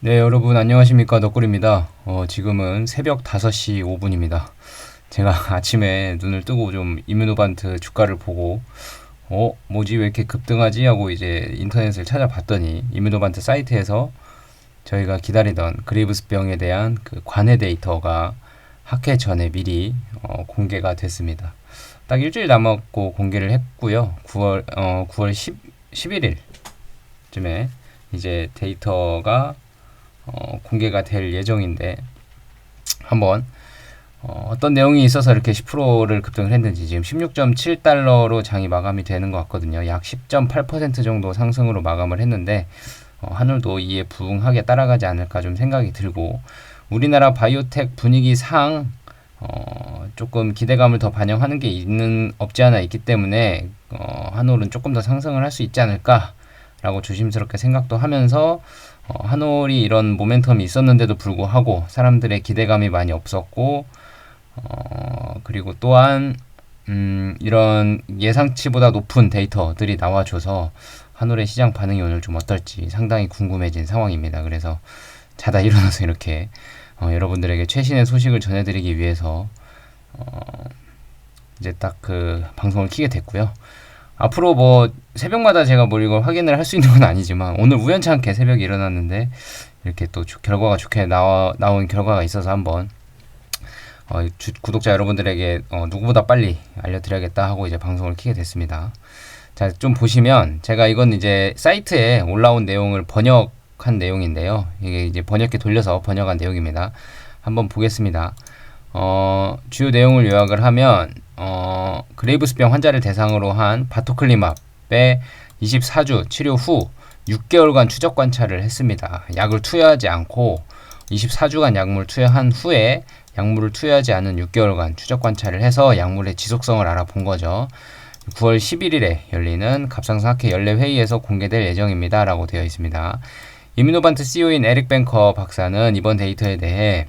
네, 여러분 안녕하십니까? 너꿀입니다. 어, 지금은 새벽 5시 5분입니다. 제가 아침에 눈을 뜨고 좀 이뮤노반트 주가를 보고 어, 뭐지 왜 이렇게 급등하지 하고 이제 인터넷을 찾아봤더니 이뮤노반트 사이트에서 저희가 기다리던 그레이브스병에 대한 그 관해 데이터가 학회 전에 미리 어, 공개가 됐습니다. 딱 일주일 남았고 공개를 했고요. 9월 어, 9월 10, 11일쯤에 이제 데이터가 어, 공개가 될 예정인데 한번 어, 어떤 내용이 있어서 이렇게 10%를 급등을 했는지 지금 16.7달러로 장이 마감이 되는 것 같거든요. 약 10.8% 정도 상승으로 마감을 했는데 어, 하늘도 이에 부응하게 따라가지 않을까 좀 생각이 들고 우리나라 바이오텍 분위기 상 어, 조금 기대감을 더 반영하는 게 있는 없지 않아 있기 때문에 어, 한올은 조금 더 상승을 할 수 있지 않을까 라고 조심스럽게 생각도 하면서 어, 한올이 이런 모멘텀이 있었는데도 불구하고 사람들의 기대감이 많이 없었고 어, 그리고 또한 음, 이런 예상치보다 높은 데이터들이 나와줘서 한올의 시장 반응이 오늘 좀 어떨지 상당히 궁금해진 상황입니다. 그래서 자다 일어나서 이렇게 어, 여러분들에게 최신의 소식을 전해드리기 위해서 어, 이제 딱 그 방송을 키게 됐고요. 앞으로 뭐 새벽마다 제가 뭘 이걸 확인을 할 수 있는 건 아니지만 오늘 우연치 않게 새벽에 일어났는데 이렇게 또 주, 결과가 좋게 나와 나온 결과가 있어서 한번 어, 주, 구독자 여러분들에게 어, 누구보다 빨리 알려드려야겠다 하고 이제 방송을 키게 됐습니다. 자, 좀 보시면 제가 이건 이제 사이트에 올라온 내용을 번역한 내용인데요. 이게 이제 번역기 돌려서 번역한 내용입니다. 한번 보겠습니다. 어, 주요 내용을 요약을 하면 어, 그레이브스병 환자를 대상으로 한 바토클리맙의 24주 치료 후 6개월간 추적 관찰을 했습니다. 약을 투여하지 않고 24주간 약물 투여한 후에 약물을 투여하지 않은 6개월간 추적 관찰을 해서 약물의 지속성을 알아본 거죠. 9월 11일에 열리는 갑상선학회 연례 회의에서 공개될 예정입니다. 라고 되어 있습니다. 이미노반트 CEO인 에릭 뱅커 박사는 이번 데이터에 대해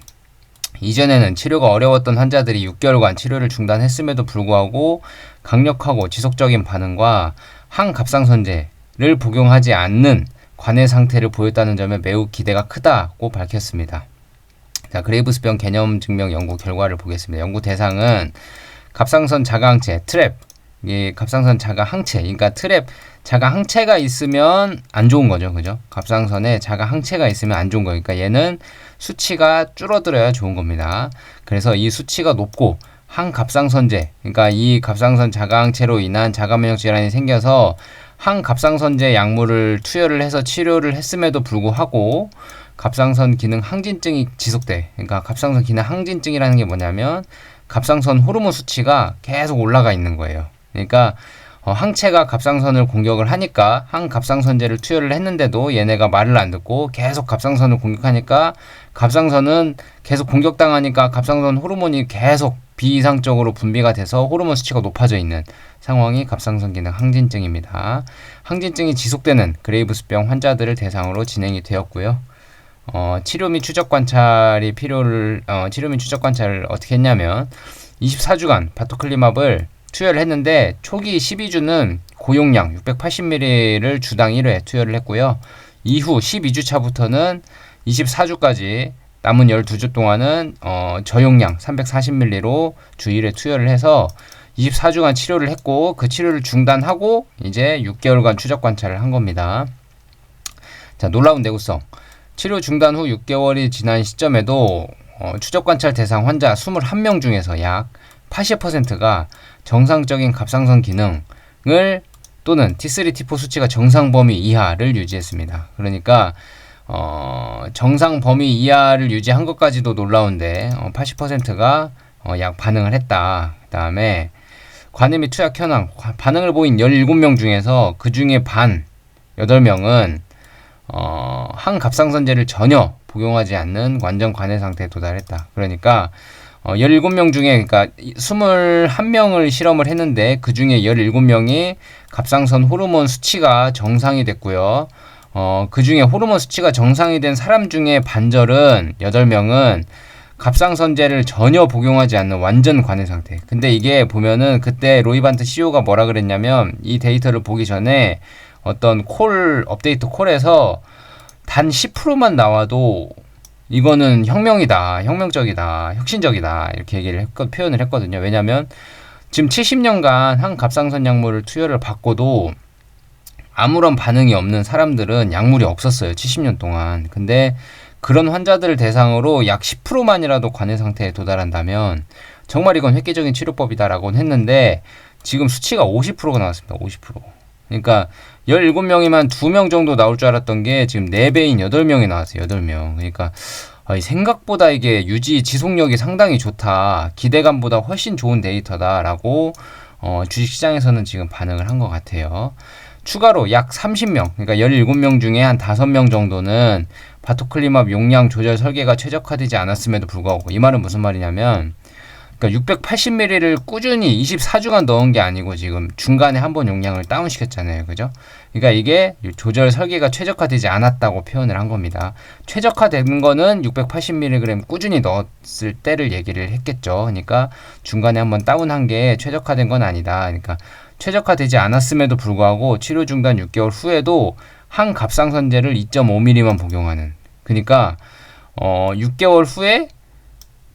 이전에는 치료가 어려웠던 환자들이 6개월간 치료를 중단했음에도 불구하고 강력하고 지속적인 반응과 항갑상선제를 복용하지 않는 관해 상태를 보였다는 점에 매우 기대가 크다고 밝혔습니다. 자, 그레이브스병 개념 증명 연구 결과를 보겠습니다. 연구 대상은 갑상선 자가항체 트랩 이 갑상선 자가 항체, 그러니까 트랩 자가 항체가 있으면 안 좋은 거죠, 그죠? 갑상선에 자가 항체가 있으면 안 좋은 거니까 얘는 수치가 줄어들어야 좋은 겁니다. 그래서 이 수치가 높고 항갑상선제, 그러니까 이 갑상선 자가 항체로 인한 자가 면역 질환이 생겨서 항갑상선제 약물을 투여를 해서 치료를 했음에도 불구하고 갑상선 기능 항진증이 지속돼. 그러니까 갑상선 기능 항진증이라는 게 뭐냐면 갑상선 호르몬 수치가 계속 올라가 있는 거예요. 그러니까 어, 항체가 갑상선을 공격을 하니까 항갑상선제를 투여를 했는데도 얘네가 말을 안 듣고 계속 갑상선을 공격하니까 갑상선은 계속 공격당하니까 갑상선 호르몬이 계속 비이상적으로 분비가 돼서 호르몬 수치가 높아져 있는 상황이 갑상선 기능 항진증입니다. 항진증이 지속되는 그레이브스병 환자들을 대상으로 진행이 되었고요. 어, 치료 및 추적 관찰이 필요를 어, 치료 및 추적 관찰을 어떻게 했냐면 24주간 바토클리맙을 투여를 했는데 초기 12주는 고용량 680ml를 주당 1회 투여를 했고요. 이후 12주 차부터는 24주까지 남은 12주 동안은 어, 저용량 340ml로 주 1회 투여를 해서 24주간 치료를 했고 그 치료를 중단하고 이제 6개월간 추적 관찰을 한 겁니다. 자, 놀라운 내구성. 치료 중단 후 6개월이 지난 시점에도 어, 추적 관찰 대상 환자 21명 중에서 약 80%가 정상적인 갑상선 기능을 또는 T3, T4 수치가 정상 범위 이하를 유지했습니다. 그러니까 어, 정상 범위 이하를 유지한 것까지도 놀라운데 어, 80%가 어, 약 반응을 했다. 그 다음에 및 투약 현황 반응을 보인 17명 중에서 그 중에 반 8명은 어, 항갑상선제를 전혀 복용하지 않는 완전 관해 상태에 도달했다. 그러니까 어, 17명 중에 그러니까 21명을 실험을 했는데 그 중에 17명이 갑상선 호르몬 수치가 정상이 됐고요. 어, 그 중에 호르몬 수치가 정상이 된 사람 중에 반절은 8명은 갑상선제를 전혀 복용하지 않는 완전 관해 상태. 근데 이게 보면은 그때 로이반트 CEO가 뭐라 그랬냐면 이 데이터를 보기 전에 어떤 콜 업데이트 콜에서 단 10%만 나와도 이거는 혁명이다, 혁명적이다, 혁신적이다 이렇게 얘기를 했거, 표현을 했거든요. 왜냐하면 지금 70년간 한 갑상선 약물을 투여를 받고도 아무런 반응이 없는 사람들은 약물이 없었어요. 70년 동안. 근데 그런 환자들을 대상으로 약 10%만이라도 관해 상태에 도달한다면 정말 이건 획기적인 치료법이다라고 했는데 지금 수치가 50%가 나왔습니다. 50%. 그러니까 17명이면 2명 정도 나올 줄 알았던 게 지금 4배인 8명이 나왔어요. 8명. 그러니까 생각보다 이게 유지 지속력이 상당히 좋다. 기대감보다 훨씬 좋은 데이터다라고 어, 주식시장에서는 지금 반응을 한 것 같아요. 추가로 약 30명, 그러니까 17명 중에 한 5명 정도는 바토클리맙 용량 조절 설계가 최적화되지 않았음에도 불구하고 이 말은 무슨 말이냐면 그러니까 680ml를 꾸준히 24주간 넣은 게 아니고 지금 중간에 한 번 용량을 다운 시켰잖아요. 그죠? 그러니까 이게 조절 설계가 최적화되지 않았다고 표현을 한 겁니다. 최적화된 거는 680mg 꾸준히 넣었을 때를 얘기를 했겠죠. 그러니까 중간에 한 번 다운한 게 최적화된 건 아니다. 그러니까 최적화되지 않았음에도 불구하고 치료 중단 6개월 후에도 한 갑상선제를 2.5mm만 복용하는. 그러니까 어 6개월 후에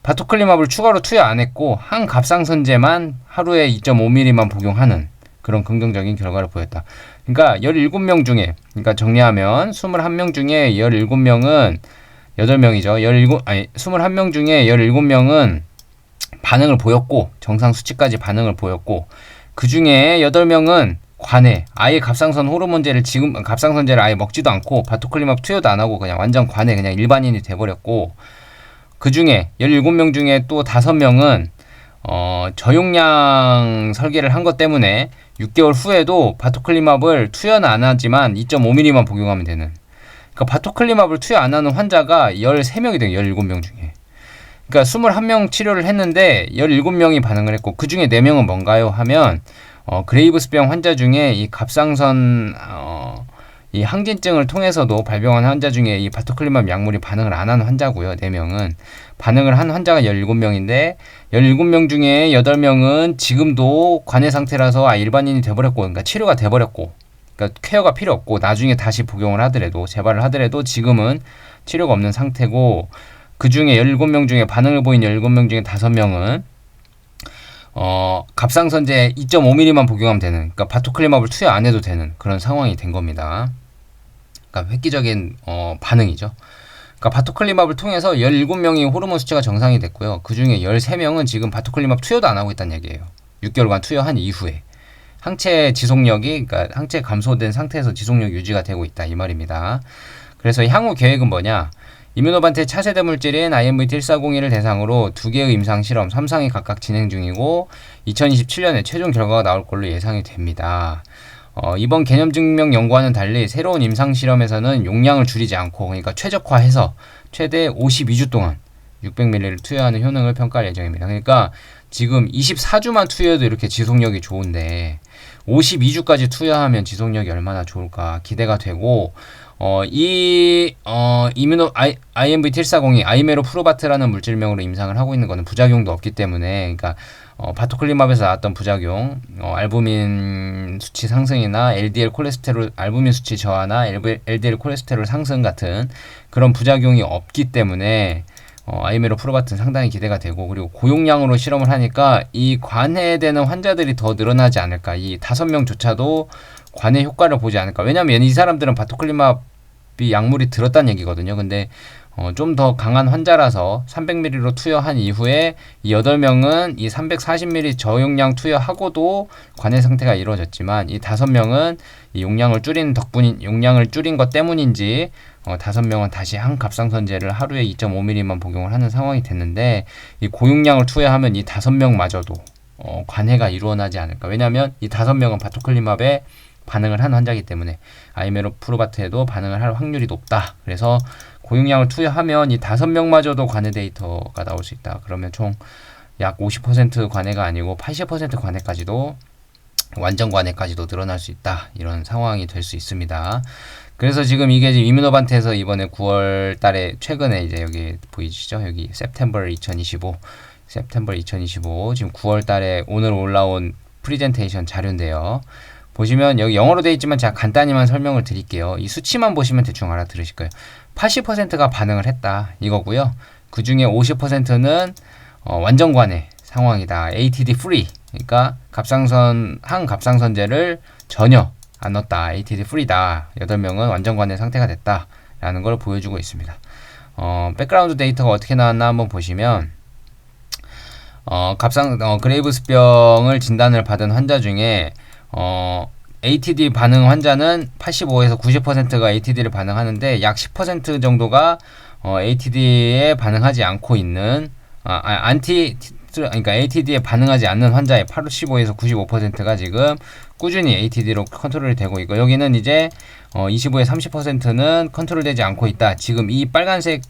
바토클리맙을 추가로 투여 안 했고 한 갑상선제만 하루에 2.5mm만 복용하는 그런 긍정적인 결과를 보였다. 그러니까 17명 중에 그러니까 정리하면 21명 중에 17명은 8명이죠. 17 아니 21명 중에 17명은 반응을 보였고 정상 수치까지 반응을 보였고 그 중에 8명은 관해 아예 갑상선 호르몬제를 지금 갑상선제를 아예 먹지도 않고 바토클리맙 투여도 안 하고 그냥 완전 관해 그냥 일반인이 돼 버렸고 그 중에 17명 중에 또 5명은 어, 저용량 설계를 한 것 때문에 6개월 후에도 바토클리맙을 투여는 안 하지만 2.5mm만 복용하면 되는. 그러니까 바토클리맙을 투여 안 하는 환자가 13명이 돼요. 17명 중에. 그러니까 21명 치료를 했는데 17명이 반응을 했고 그 중에 4명은 뭔가요? 하면 어, 그레이브스병 환자 중에 이 갑상선 어, 이 항진증을 통해서도 발병한 환자 중에 이 바토클리맙 약물이 반응을 안 하는 환자고요. 4명은 반응을 한 환자가 17명인데 17명 중에 8명은 지금도 관해 상태라서 아 일반인이 돼 버렸고 그러니까 치료가 돼 버렸고 그러니까 케어가 필요 없고 나중에 다시 복용을 하더라도 재발을 하더라도 지금은 치료가 없는 상태고 그 중에 17명 중에 반응을 보인 17명 중에 5명은 어, 갑상선제 2.5mm만 복용하면 되는, 그러니까 바토클리맙을 투여 안 해도 되는 그런 상황이 된 겁니다. 그러니까 획기적인 어, 반응이죠. 그러니까 바토클리맙을 통해서 17명이 호르몬 수치가 정상이 됐고요. 그 중에 13명은 지금 바토클리맙 투여도 안 하고 있다는 얘기예요. 6개월간 투여한 이후에. 항체 지속력이, 그러니까 항체 감소된 상태에서 지속력 유지가 되고 있다. 이 말입니다. 그래서 향후 계획은 뭐냐? 이뮤노반테 차세대 물질인 IMVT1401을 대상으로 두 개의 임상 실험 3상이 각각 진행 중이고 2027년에 최종 결과가 나올 걸로 예상이 됩니다. 어, 이번 개념 증명 연구와는 달리 새로운 임상 실험에서는 용량을 줄이지 않고 그러니까 최적화해서 최대 52주 동안 600ml를 투여하는 효능을 평가할 예정입니다. 그러니까 지금 24주만 투여해도 이렇게 지속력이 좋은데 52주까지 투여하면 지속력이 얼마나 좋을까 기대가 되고 어, 이, 어, 이뮤노, I, IMV-T140이 아이메로 프로바트라는 물질명으로 임상을 하고 있는 것은 부작용도 없기 때문에, 그러니까, 어, 바토클리맙에서 나왔던 부작용, 어, 알부민 수치 상승이나 LDL 콜레스테롤, 알부민 수치 저하나 LDL 콜레스테롤 상승 같은 그런 부작용이 없기 때문에, 어, 아이메로 프로바트는 상당히 기대가 되고, 그리고 고용량으로 실험을 하니까 이 관해되는 환자들이 더 늘어나지 않을까. 이 다섯 명조차도 관해 효과를 보지 않을까. 왜냐하면 이 사람들은 바토클리마비 약물이 들었다는 얘기거든요. 근데 어, 좀 더 강한 환자라서 300ml로 투여한 이후에 이 8명은 이 340ml 저용량 투여하고도 관해 상태가 이루어졌지만 이 5명은 이 용량을 줄인 덕분인 용량을 줄인 것 때문인지 어, 5명은 다시 한 갑상선제를 하루에 2.5mm만 복용을 하는 상황이 됐는데 이 고용량을 투여하면 이 5명마저도 어, 관해가 이루어나지 않을까. 왜냐하면 이 5명은 바토클리맙에 반응을 한 환자이기 때문에 아이메로 프로바트에도 반응을 할 확률이 높다. 그래서 고용량을 투여하면 이 다섯 명마저도 관해 데이터가 나올 수 있다. 그러면 총 약 50% 관해가 아니고 80% 관해까지도 완전 관해까지도 늘어날 수 있다. 이런 상황이 될 수 있습니다. 그래서 지금 이게 이뮤노반트에서 이번에 9월 달에 최근에 이제 여기 보이시죠? 여기 September 2025 September 2025 지금 9월 달에 오늘 올라온 프리젠테이션 자료인데요. 보시면 여기 영어로 되어 있지만 제가 간단히만 설명을 드릴게요. 이 수치만 보시면 대충 알아들으실 거예요. 80%가 반응을 했다 이거고요. 그 중에 50%는 어, 완전 관해 상황이다. ATD free. 그러니까 갑상선 항 갑상선제를 전혀 안 넣었다. ATD free다. 8명은 완전 관해 상태가 됐다라는 걸 보여주고 있습니다. 어, 백그라운드 데이터가 어떻게 나왔나 한번 보시면 어, 갑상 어, 그레이브스병을 진단을 받은 환자 중에 어, ATD 반응 환자는 85에서 90%가 ATD를 반응하는데 약 10% 정도가 어, ATD에 반응하지 않고 있는 아, 아 안티 그러니까 ATD에 반응하지 않는 환자의 85에서 95%가 지금 꾸준히 ATD로 컨트롤이 되고 있고 여기는 이제 어, 25에 30%는 컨트롤되지 않고 있다. 지금 이 빨간색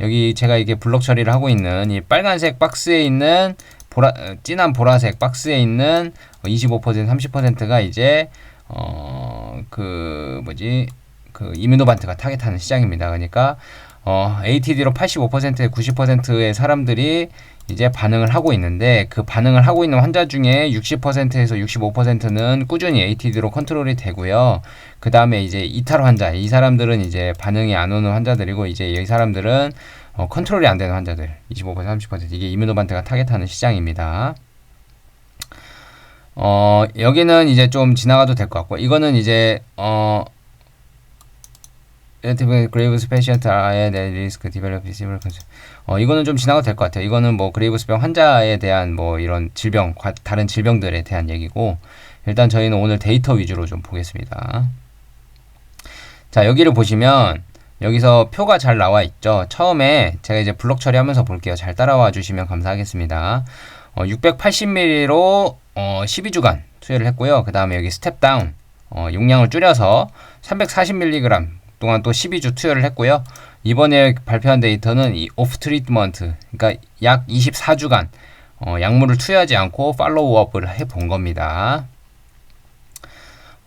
여기 제가 이게 블록 처리를 하고 있는 이 빨간색 박스에 있는 보라 진한 보라색 박스에 있는 25% 30%가 이제 어 그 뭐지 그 이뮤노반트가 타겟하는 시장입니다. 그러니까 어 ATD로 85% 90%의 사람들이 이제 반응을 하고 있는데 그 반응을 하고 있는 환자 중에 60%에서 65%는 꾸준히 ATD로 컨트롤이 되고요. 그 다음에 이제 이탈 환자, 이 사람들은 이제 반응이 안 오는 환자들이고 이제 이 사람들은 어, 컨트롤이 안 되는 환자들, 25% 30% 이게 이뮤노반트가 타겟하는 시장입니다. 어, 여기는 이제 좀 지나가도 될 것 같고 이거는 이제 어 relative graves patient are at. 어, 이거는 좀 지나가도 될 것 같아요. 이거는 뭐 그레이브스병 환자에 대한 뭐 이런 질병, 과, 다른 질병들에 대한 얘기고 일단 저희는 오늘 데이터 위주로 좀 보겠습니다. 자, 여기를 보시면 여기서 표가 잘 나와 있죠. 처음에 제가 이제 블록 처리하면서 볼게요. 잘 따라와 주시면 감사하겠습니다. 어, 680ml로 어, 12주간 투여를 했고요. 그 다음에 여기 스텝 다운 어, 용량을 줄여서 340mg 동안 또 12주 투여를 했고요. 이번에 발표한 데이터는 이 오프 트리트먼트, 그러니까 약 24주간 어, 약물을 투여하지 않고 팔로우업을 해 본 겁니다.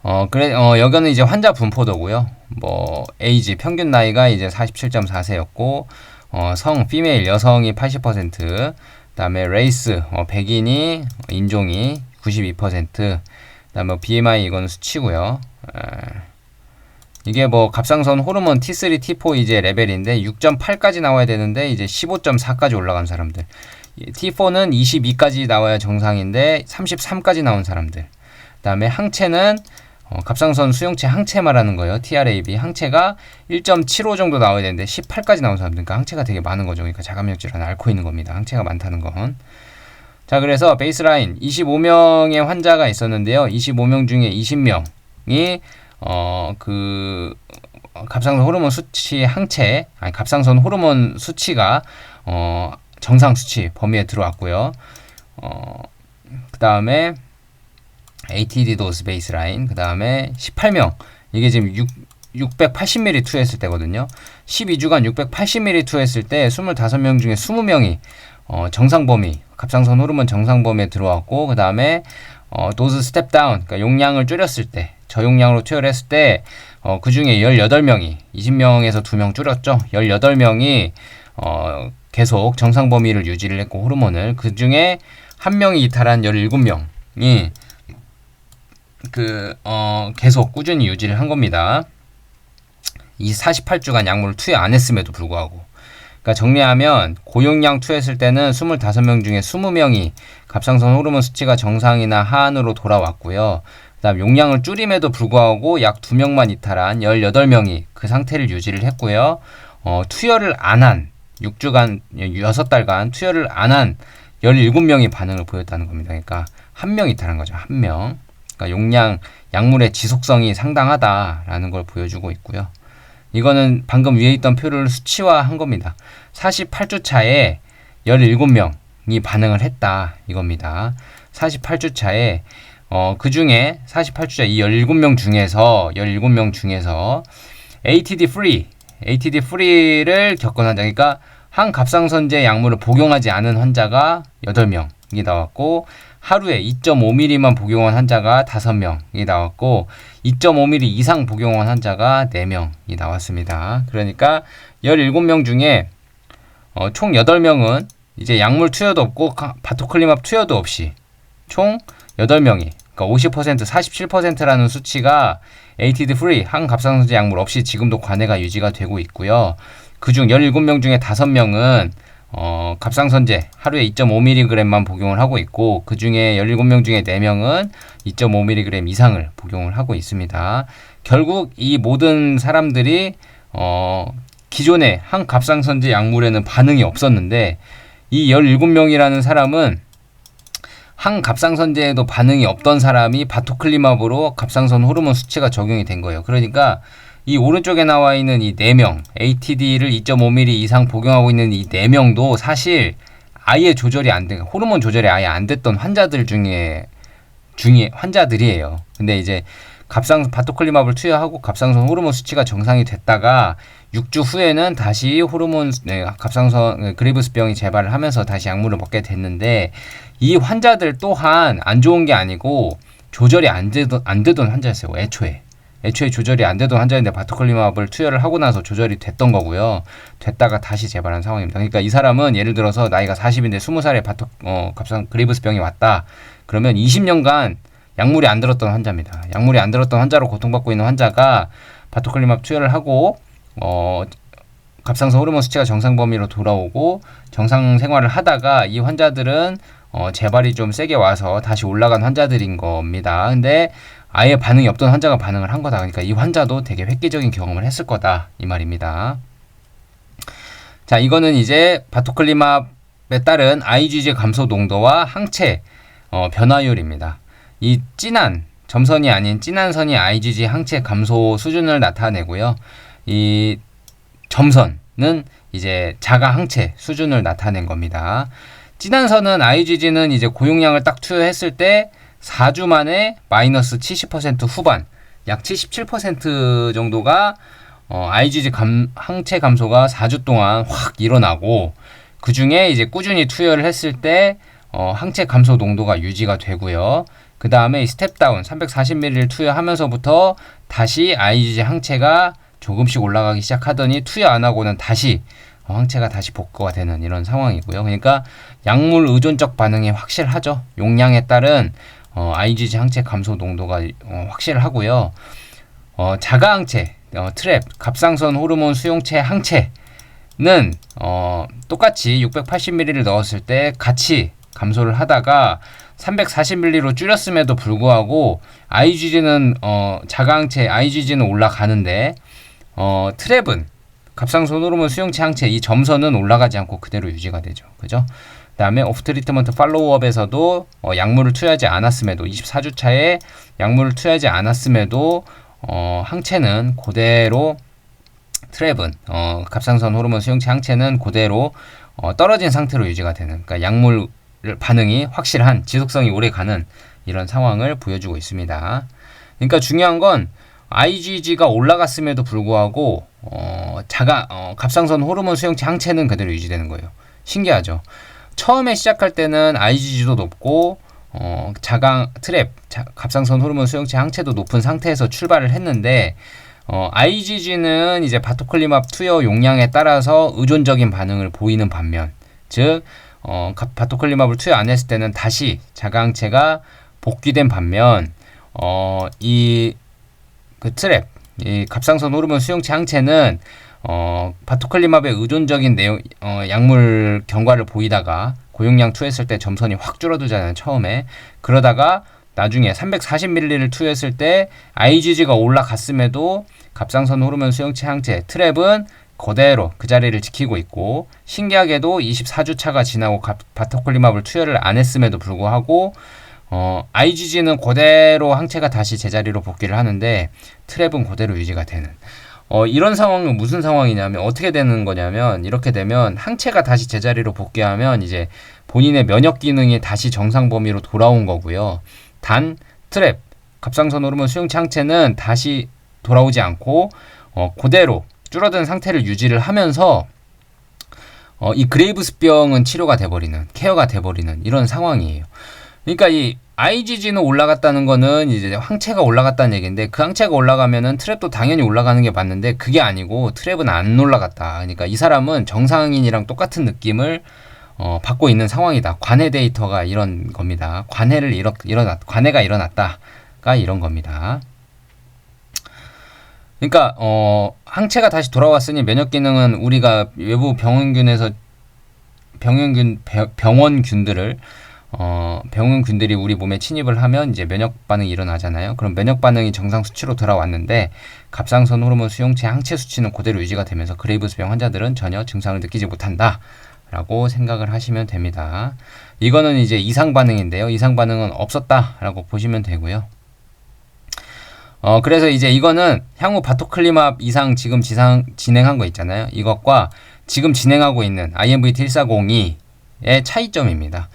어, 그래, 어, 여기는 이제 환자 분포도고요. 뭐, 에이지, 평균 나이가 이제 47.4세였고, 어, 성, 피메일, 여성이 80%, 그 다음에 레이스, 어, 백인이, 인종이 92%, 그 다음에 BMI 이거는 수치고요. 에, 이게 뭐 갑상선 호르몬 T3, T4 이제 레벨인데 6.8까지 나와야 되는데 이제 15.4까지 올라간 사람들. T4는 22까지 나와야 정상인데 33까지 나온 사람들. 그다음에 항체는 어, 갑상선 수용체 항체 말하는 거예요. TRAB 항체가 1.75 정도 나와야 되는데 18까지 나온 사람들. 그러니까 항체가 되게 많은 거죠. 그러니까 자가면역 질환을 앓고 있는 겁니다. 항체가 많다는 건. 자, 그래서 베이스라인 25명의 환자가 있었는데요. 25명 중에 20명이 어, 그, 갑상선 호르몬 수치 항체, 아니, 갑상선 호르몬 수치가, 어, 정상 수치 범위에 들어왔고요. 어, 그 다음에 ATD 도스 베이스 라인, 그 다음에 18명. 이게 지금 6, 680ml 투했을 때거든요. 12주간 680ml 투했을 때 25명 중에 20명이 어, 정상 범위, 갑상선 호르몬 정상 범위에 들어왔고, 그 다음에 어, 도즈 스텝 다운, 그러니까 용량을 줄였을 때, 저용량으로 투여를 했을 때, 어, 그 중에 18명이, 20명에서 2명 줄였죠. 18명이, 어, 계속 정상 범위를 유지를 했고, 호르몬을. 그 중에 한 명이 이탈한 17명이, 그, 어, 계속 꾸준히 유지를 한 겁니다. 이 48주간 약물을 투여 안 했음에도 불구하고. 그러니까 정리하면 고용량 투했을 때는 25명 중에 20명이 갑상선 호르몬 수치가 정상이나 하한으로 돌아왔고요. 그다음 용량을 줄임에도 불구하고 약 2명만 이탈한 18명이 그 상태를 유지를 했고요. 어, 투여를 안 한 6주간 6달간 투여를 안 한 17명이 반응을 보였다는 겁니다. 그러니까 한 명 이탈한 거죠. 한 명. 그러니까 용량 약물의 지속성이 상당하다라는 걸 보여주고 있고요. 이거는 방금 위에 있던 표를 수치화한 겁니다. 48주 차에 17명이 반응을 했다 이겁니다. 48주 차에 어, 그 중에 48주차 이 17명 중에서 17명 중에서 ATD free, ATD free를 겪은 환자 그러니까 항갑상선제 약물을 복용하지 않은 환자가 8명이 나왔고 하루에 2.5mm만 복용한 환자가 5명이 나왔고 2.5mm 이상 복용한 환자가 4명이 나왔습니다. 그러니까 17명 중에 어, 총 8명은 이제 약물 투여도 없고 바토클리맙 투여도 없이 총 8명이 그러니까 50% 47%라는 수치가 ATD free 항갑상선제 약물 없이 지금도 관해가 유지가 되고 있고요. 그중 17명 중에 5명은 어, 갑상선제 하루에 2.5mg만 복용을 하고 있고 그 중에 17명 중에 4명은 2.5mg 이상을 복용을 하고 있습니다. 결국 이 모든 사람들이 어, 기존의 항갑상선제 약물에는 반응이 없었는데 이 17명이라는 사람은 항 갑상선제에도 반응이 없던 사람이 바토클리마브로 갑상선 호르몬 수치가 적용이 된 거예요. 그러니까 이 오른쪽에 나와 있는 이 4명, ATD를 2.5mm 이상 복용하고 있는 이 4명도 사실 아예 조절이 안 된, 호르몬 조절이 아예 안 됐던 환자들 중에, 중에 환자들이에요. 근데 이제 갑상, 바토클리마블 투여하고 갑상선 호르몬 수치가 정상이 됐다가 6주 후에는 다시 호르몬, 네, 갑상선, 네, 그리브스병이 재발을 하면서 다시 약물을 먹게 됐는데 이 환자들 또한 안 좋은 게 아니고 조절이 안 되던, 안 되던 환자였어요. 애초에. 애초에 조절이 안 되던 환자인데 바토클리마블 투여를 하고 나서 조절이 됐던 거고요. 됐다가 다시 재발한 상황입니다. 그러니까 이 사람은 예를 들어서 나이가 40인데 20살에 바토 어, 갑상 그리브스병이 왔다. 그러면 20년간 약물이 안 들었던 환자입니다. 약물이 안 들었던 환자로 고통받고 있는 환자가 바토클리마블 투여를 하고 어 갑상선 호르몬 수치가 정상 범위로 돌아오고 정상 생활을 하다가 이 환자들은 어, 재발이 좀 세게 와서 다시 올라간 환자들인 겁니다. 근데 아예 반응이 없던 환자가 반응을 한 거다. 그러니까 이 환자도 되게 획기적인 경험을 했을 거다. 이 말입니다. 자, 이거는 이제 바토클리맙에 따른 IgG 감소 농도와 항체 어, 변화율입니다. 이 진한 점선이 아닌 진한 선이 IgG 항체 감소 수준을 나타내고요. 이 점선은 이제 자가 항체 수준을 나타낸 겁니다. 진한 선은 IgG는 이제 고용량을 딱 투여했을 때 4주 만에 마이너스 70% 후반, 약 77% 정도가 어, IgG 감, 항체 감소가 4주 동안 확 일어나고 그 중에 이제 꾸준히 투여를 했을 때 어, 항체 감소 농도가 유지가 되고요. 그 다음에 스텝다운 340ml를 투여하면서부터 다시 IgG 항체가 조금씩 올라가기 시작하더니 투여 안 하고는 다시 어, 항체가 다시 복구가 되는 이런 상황이고요. 그러니까 약물 의존적 반응이 확실하죠. 용량에 따른 어, IgG 항체 감소 농도가 어, 확실하고요. 어, 자가 항체, 어, 트랩, 갑상선 호르몬 수용체 항체는 어, 똑같이 680ml를 넣었을 때 같이 감소를 하다가 340ml로 줄였음에도 불구하고 IgG는 어, 자가 항체 IgG는 올라가는데 어, 트랩은 갑상선 호르몬 수용체 항체 이 점선은 올라가지 않고 그대로 유지가 되죠. 그죠? 그다음에 오프 트리트먼트 팔로우업에서도 어, 약물을 투여하지 않았음에도 24주 차에 약물을 투여하지 않았음에도 어, 항체는 그대로 트랩은 어, 갑상선 호르몬 수용체 항체는 그대로 어, 떨어진 상태로 유지가 되는 그러니까 약물 반응이 확실한 지속성이 오래 가는 이런 상황을 보여주고 있습니다. 그러니까 중요한 건 IgG가 올라갔음에도 불구하고 어, 자가 어, 갑상선 호르몬 수용체 항체는 그대로 유지되는 거예요. 신기하죠. 처음에 시작할 때는 IgG도 높고 어, 자강 트랩 자, 갑상선 호르몬 수용체 항체도 높은 상태에서 출발을 했는데 어, IgG는 이제 바토클리맙 투여 용량에 따라서 의존적인 반응을 보이는 반면 즉 어, 바토클리맙을 투여 안 했을 때는 다시 자강체가 복귀된 반면 어, 이 그 트랩 이 갑상선 호르몬 수용체 항체는 어, 바토클리맙의 의존적인 내용, 어, 약물 경과를 보이다가 고용량 투했을 때 점선이 확 줄어들잖아요, 처음에. 그러다가 나중에 340ml를 투했을 때 IgG가 올라갔음에도 갑상선 호르몬 수용체 항체 트랩은 그대로 그 자리를 지키고 있고 신기하게도 24주 차가 지나고 바토클리맙을 투여를 안 했음에도 불구하고 어, IgG는 그대로 항체가 다시 제자리로 복귀를 하는데 트랩은 그대로 유지가 되는 어, 이런 상황은 무슨 상황이냐면 어떻게 되는 거냐면 이렇게 되면 항체가 다시 제자리로 복귀하면 이제 본인의 면역 기능이 다시 정상 범위로 돌아온 거고요. 단 트랩 갑상선 호르몬 수용체 항체는 다시 돌아오지 않고 어, 그대로 줄어든 상태를 유지를 하면서 어, 이 그레이브스 병은 치료가 돼버리는 케어가 돼버리는 이런 상황이에요. 그러니까 이 IgG는 올라갔다는 거는 이제 항체가 올라갔다는 얘기인데 그 항체가 올라가면은 트랩도 당연히 올라가는 게 맞는데 그게 아니고 트랩은 안 올라갔다. 그러니까 이 사람은 정상인이랑 똑같은 느낌을 어, 받고 있는 상황이다. 관해 데이터가 이런 겁니다. 관해를 일어, 일어났, 관해가 일어났다가 이런 겁니다. 그러니까 어, 항체가 다시 돌아왔으니 면역 기능은 우리가 외부 병원균에서 병원균 병원균들을 어, 병원균들이 우리 몸에 침입을 하면 이제 면역 반응이 일어나잖아요. 그럼 면역 반응이 정상 수치로 돌아왔는데 갑상선 호르몬 수용체 항체 수치는 그대로 유지가 되면서 그레이브스병 환자들은 전혀 증상을 느끼지 못한다. 라고 생각을 하시면 됩니다. 이거는 이제 이상 반응인데요. 이상 반응은 없었다라고 보시면 되고요. 어, 그래서 이제 이거는 향후 바토클리맙 이상 지금 지상 진행한 거 있잖아요. 이것과 지금 진행하고 있는 IMVT 140의 차이점입니다.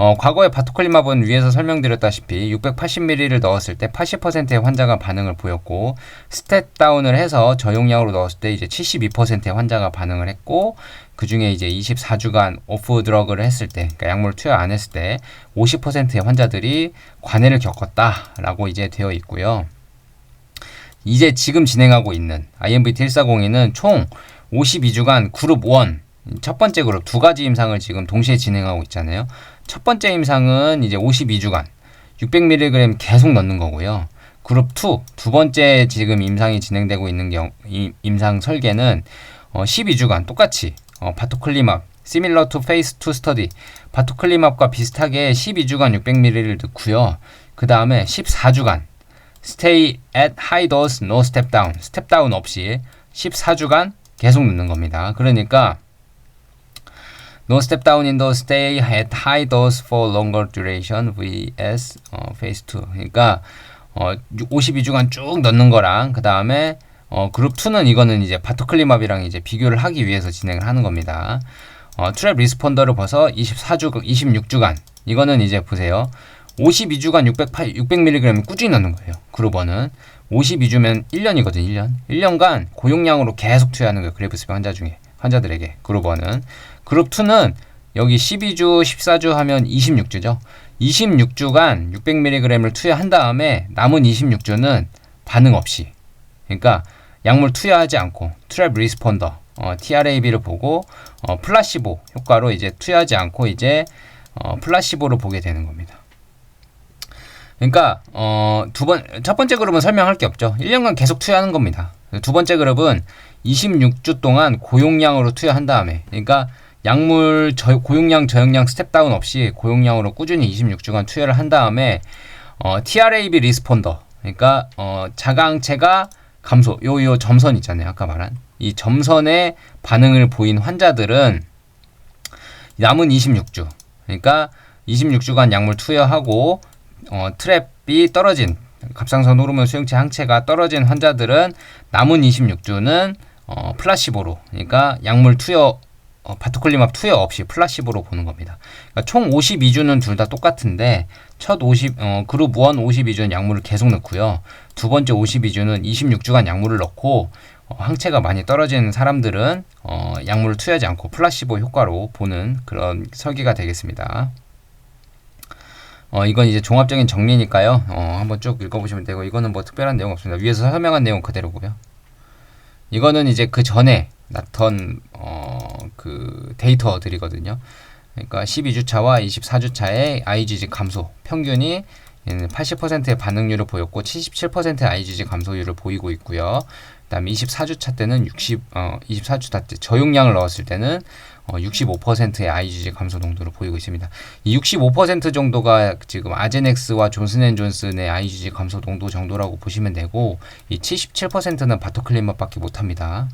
어, 과거에 바토클리맙은 위에서 설명드렸다시피 680ml를 넣었을 때 80%의 환자가 반응을 보였고 스텝 다운을 해서 저용량으로 넣었을 때 이제 72%의 환자가 반응을 했고 그 중에 이제 24주간 오프 드러그를 했을 때, 그러니까 약물 투여 안 했을 때 50%의 환자들이 관해를 겪었다라고 이제 되어 있고요. 이제 지금 진행하고 있는 IMVT 140에는 총 52주간 그룹 1, 첫 번째 그룹 두 가지 임상을 지금 동시에 진행하고 있잖아요. 첫 번째 임상은 이제 52주간 600mg 계속 넣는 거고요. 그룹 2, 두 번째 지금 임상이 진행되고 있는 경, 임상 설계는 어, 12주간 똑같이 어, 바토클리맙 similar to phase 2 study 바토클리맙과 비슷하게 12주간 600ml를 넣고요. 그 다음에 14주간 stay at high dose no step down 다운 없이 14주간 계속 넣는 겁니다. 그러니까 no step down in the stay at high dose for longer duration vs 어, phase 2 그러니까 어, 52주간 쭉 넣는 거랑 그 다음에 어, 그룹 2는 이거는 이제 바토클리맙이랑 이제 비교를 하기 위해서 진행을 하는 겁니다. 어, 트랩 리스폰더를 벗어 24주, 26주간. 이거는 이제 보세요. 52주간 608, 600mg 꾸준히 넣는 거예요. 그룹 1은. 52주면 1년이거든, 1년. 1년간 고용량으로 계속 투여하는 거예요. 그래프스병 환자 중에. 환자들에게. 그룹 1은. 그룹 2는 여기 12주, 14주 하면 26주죠. 26주간 600mg를 투여한 다음에 남은 26주는 반응 없이. 그러니까 약물 투여하지 않고 트랩 리스폰더 어, TRAB를 보고 어, 플라시보 효과로 이제 투여하지 않고 이제 어, 플라시보로 보게 되는 겁니다. 그러니까 어, 두 번 첫 번째 그룹은 설명할 게 없죠. 1년간 계속 투여하는 겁니다. 두 번째 그룹은 26주 동안 고용량으로 투여한 다음에 그러니까 약물 저, 고용량 저용량 스텝 다운 없이 고용량으로 꾸준히 26주간 투여를 한 다음에 어, TRAB 리스폰더 그러니까 어, 자강체가 감소, 요, 요 점선 있잖아요. 아까 말한. 이 점선에 반응을 보인 환자들은 남은 26주. 그러니까 26주간 약물 투여하고, 어, 트랩이 떨어진, 갑상선 호르몬 수용체 항체가 떨어진 환자들은 남은 26주는 어, 플라시보로, 그러니까 약물 투여 어, 바토클리맙 투여 없이 플라시보로 보는 겁니다. 그러니까 총 52주는 둘 다 똑같은데 첫 50, 어, 그룹 1 52주는 약물을 계속 넣고요. 두 번째 52주는 26주간 약물을 넣고 어, 항체가 많이 떨어지는 사람들은 어, 약물을 투여하지 않고 플라시보 효과로 보는 그런 설계가 되겠습니다. 어, 이건 이제 종합적인 정리니까요. 어, 한번 쭉 읽어보시면 되고 이거는 뭐 특별한 내용 없습니다. 위에서 설명한 내용 그대로고요. 이거는 이제 그 전에 났던 어, 그 데이터들이거든요. 그러니까 12주차와 24주차의 IgG 감소 평균이 80%의 반응률을 보였고 77%의 IgG 감소율을 보이고 있고요. 그다음에 24주차 때는 60 어, 24주차 때 저용량을 넣었을 때는 어, 65%의 IgG 감소 농도를 보이고 있습니다. 이 65% 정도가 지금 아제넥스와 존슨앤존슨의 IgG 감소 농도 정도라고 보시면 되고 이 77%는 바토클리마밖에 못합니다.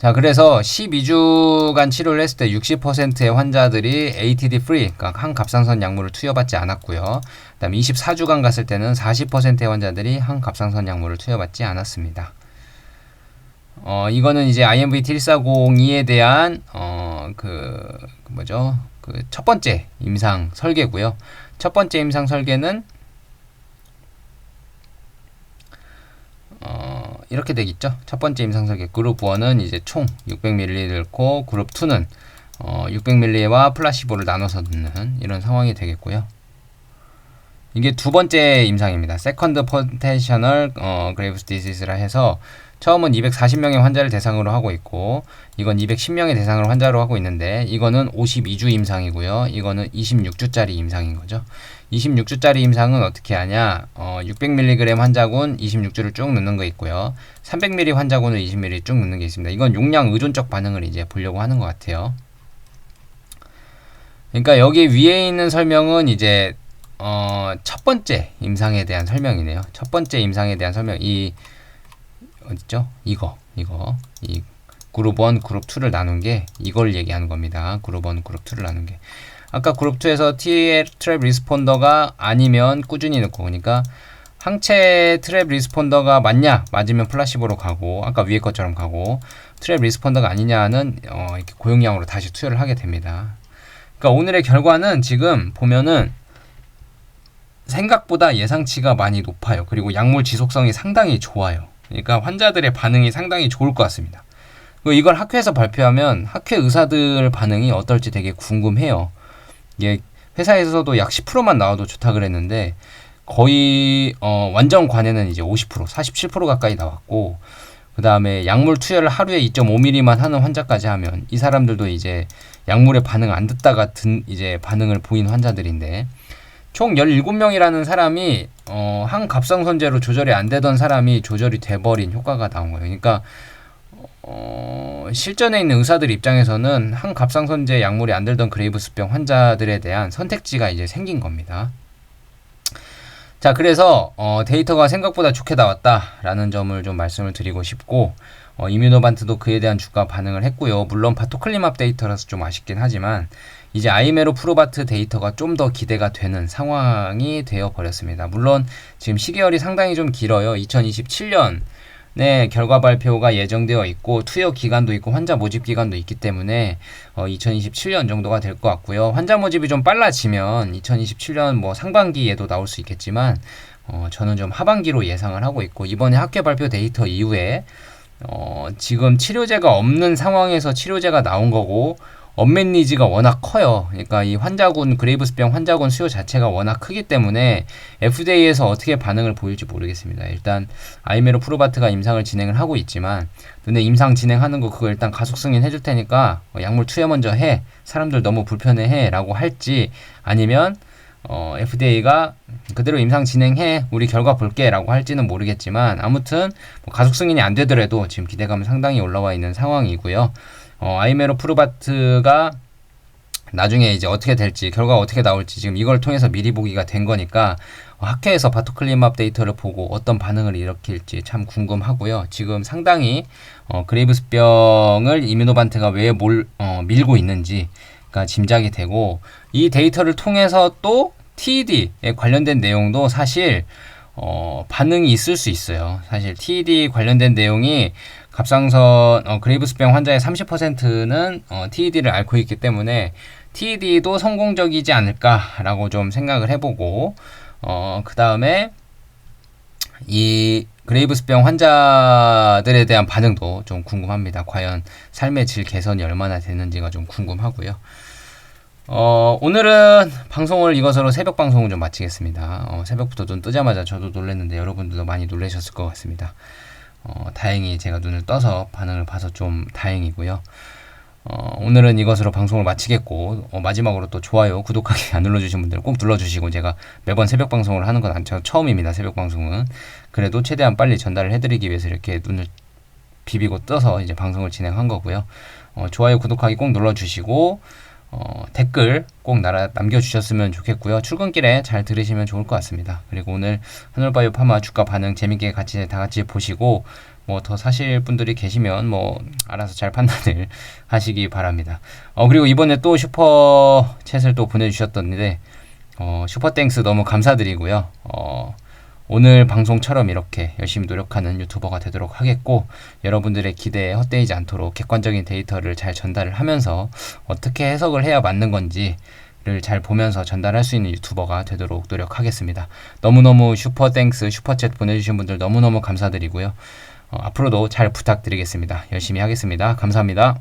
자, 그래서 12주간 치료를 했을 때 60%의 환자들이 ATD free, 그러니까 항갑상선 약물을 투여받지 않았고요. 그다음에 24주간 갔을 때는 40%의 환자들이 항갑상선 약물을 투여받지 않았습니다. 어, 이거는 이제 IMVT 1402에 대한 어, 그, 그 뭐죠? 그 첫 번째 임상 설계고요. 첫 번째 임상 설계는 어, 이렇게 되겠죠. 첫 번째 임상설계 그룹 1은 이제 총 600ml 넣고 그룹 2는 어, 600ml와 플라시보를 나눠서 넣는 이런 상황이 되겠고요. 이게 두 번째 임상입니다. 세컨드 포텐셔널 어, 그레이브스 디시스라 해서 처음은 240명의 환자를 대상으로 하고 있고 이건 210명의 대상으로 환자로 하고 있는데 이거는 52주 임상이고요. 이거는 26주짜리 임상인 거죠. 26주짜리 임상은 어떻게 하냐? 어, 600mg 환자군 26주를 쭉 넣는 거 있고요. 300ml 환자군을 20ml 쭉 넣는 게 있습니다. 이건 용량 의존적 반응을 이제 보려고 하는 것 같아요. 그러니까 여기 위에 있는 설명은 이제 어, 첫 번째 임상에 대한 설명이네요. 첫 번째 임상에 대한 설명. 이 어딨죠? 이거 이거 이 그룹 1, 그룹 2를 나눈 게 이걸 얘기하는 겁니다. 그룹 1, 그룹 2를 나눈 게. 아까 그룹 2에서 T 트랩 리스폰더가 아니면 꾸준히 넣고 그러니까 항체 트랩 리스폰더가 맞냐? 맞으면 플라시보로 가고 아까 위에 것처럼 가고 트랩 리스폰더가 아니냐는 어, 이렇게 고용량으로 다시 투여를 하게 됩니다. 그러니까 오늘의 결과는 지금 보면은 생각보다 예상치가 많이 높아요. 그리고 약물 지속성이 상당히 좋아요. 그러니까 환자들의 반응이 상당히 좋을 것 같습니다. 이걸 학회에서 발표하면 학회 의사들 반응이 어떨지 되게 궁금해요. 이게 회사에서도 약 10%만 나와도 좋다 그랬는데 거의 어, 완전 관에는 이제 50% 47% 가까이 나왔고 그 다음에 약물 투여를 하루에 2.5mm만 하는 환자까지 하면 이 사람들도 이제 약물에 반응 안 듣다가 든 이제 반응을 보인 환자들인데 총 17명이라는 사람이 어, 항갑상선제로 조절이 안 되던 사람이 조절이 돼버린 효과가 나온 거예요. 그러니까 어, 실전에 있는 의사들 입장에서는 항갑상선제 약물이 안 들던 그레이브스병 환자들에 대한 선택지가 이제 생긴 겁니다. 자, 그래서 어, 데이터가 생각보다 좋게 나왔다라는 점을 좀 말씀을 드리고 싶고 어, 이뮤노반트도 그에 대한 주가 반응을 했고요. 물론 바토클리맙 데이터라서 좀 아쉽긴 하지만 이제 아이메로 프로바트 데이터가 좀 더 기대가 되는 상황이 되어 버렸습니다. 물론 지금 시계열이 상당히 좀 길어요. 2027년 네, 결과 발표가 예정되어 있고 투여 기간도 있고 환자 모집 기간도 있기 때문에 어, 2027년 정도가 될 것 같고요. 환자 모집이 좀 빨라지면 2027년 뭐 상반기에도 나올 수 있겠지만 어, 저는 좀 하반기로 예상을 하고 있고 이번에 학회 발표 데이터 이후에 어, 지금 치료제가 없는 상황에서 치료제가 나온 거고 언맨 니즈가 워낙 커요. 그러니까 이 환자군 그레이브스병 환자군 수요 자체가 워낙 크기 때문에 FDA에서 어떻게 반응을 보일지 모르겠습니다. 일단 아이메로 프로바트가 임상을 진행을 하고 있지만 근데 임상 진행하는 거 그거 일단 가속 승인 해줄 테니까 어, 약물 투여 먼저 해. 사람들 너무 불편해해라고 할지 아니면 어, FDA가 그대로 임상 진행해 우리 결과 볼게라고 할지는 모르겠지만 아무튼 뭐 가속 승인이 안 되더라도 지금 기대감은 상당히 올라와 있는 상황이고요. 어, 아이메로 프루바트가 나중에 이제 어떻게 될지 결과가 어떻게 나올지 지금 이걸 통해서 미리 보기가 된 거니까 어, 학회에서 바토클리맙 데이터를 보고 어떤 반응을 일으킬지 참 궁금하고요. 지금 상당히 어, 그레이브스병을 이뮤노반트가 왜 몰, 어, 밀고 있는지가 짐작이 되고 이 데이터를 통해서 또 TED에 관련된 내용도 사실 어, 반응이 있을 수 있어요. 사실 TED 관련된 내용이 갑상선 어, 그레이브스병 환자의 30%는 어, TED를 앓고 있기 때문에 TED도 성공적이지 않을까라고 좀 생각을 해보고 어, 그 다음에 이 그레이브스병 환자들에 대한 반응도 좀 궁금합니다. 과연 삶의 질 개선이 얼마나 되는지가 좀 궁금하고요. 어, 오늘은 방송을 이것으로 새벽 방송을 좀 마치겠습니다. 어, 새벽부터 눈 뜨자마자 저도 놀랐는데 여러분들도 많이 놀라셨을 것 같습니다. 어, 다행히 제가 눈을 떠서 반응을 봐서 좀 다행이고요. 어, 오늘은 이것으로 방송을 마치겠고 어, 마지막으로 또 좋아요, 구독하기 안 눌러주신 분들 꼭 눌러주시고 제가 매번 새벽 방송을 하는 건저 처음입니다. 새벽 방송은 그래도 최대한 빨리 전달을 해드리기 위해서 이렇게 눈을 비비고 떠서 이제 방송을 진행한 거고요. 어, 좋아요, 구독하기 꼭 눌러주시고 어, 댓글 꼭 날아, 남겨주셨으면 좋겠고요. 출근길에 잘 들으시면 좋을 것 같습니다. 그리고 오늘 하늘바이오 파마 주가 반응 재밌게 같이 다 같이 보시고 뭐 더 사실 분들이 계시면 뭐 알아서 잘 판단을 하시기 바랍니다. 어, 그리고 이번에 또 슈퍼챗을 또 보내주셨던데 어, 슈퍼땡스 너무 감사드리고요. 어, 오늘 방송처럼 이렇게 열심히 노력하는 유튜버가 되도록 하겠고 여러분들의 기대에 헛되이지 않도록 객관적인 데이터를 잘 전달을 하면서 어떻게 해석을 해야 맞는 건지 를 잘 보면서 전달할 수 있는 유튜버가 되도록 노력하겠습니다. 너무너무 슈퍼 땡스 슈퍼챗 보내주신 분들 너무너무 감사드리고요. 어, 앞으로도 잘 부탁드리겠습니다. 열심히 하겠습니다. 감사합니다.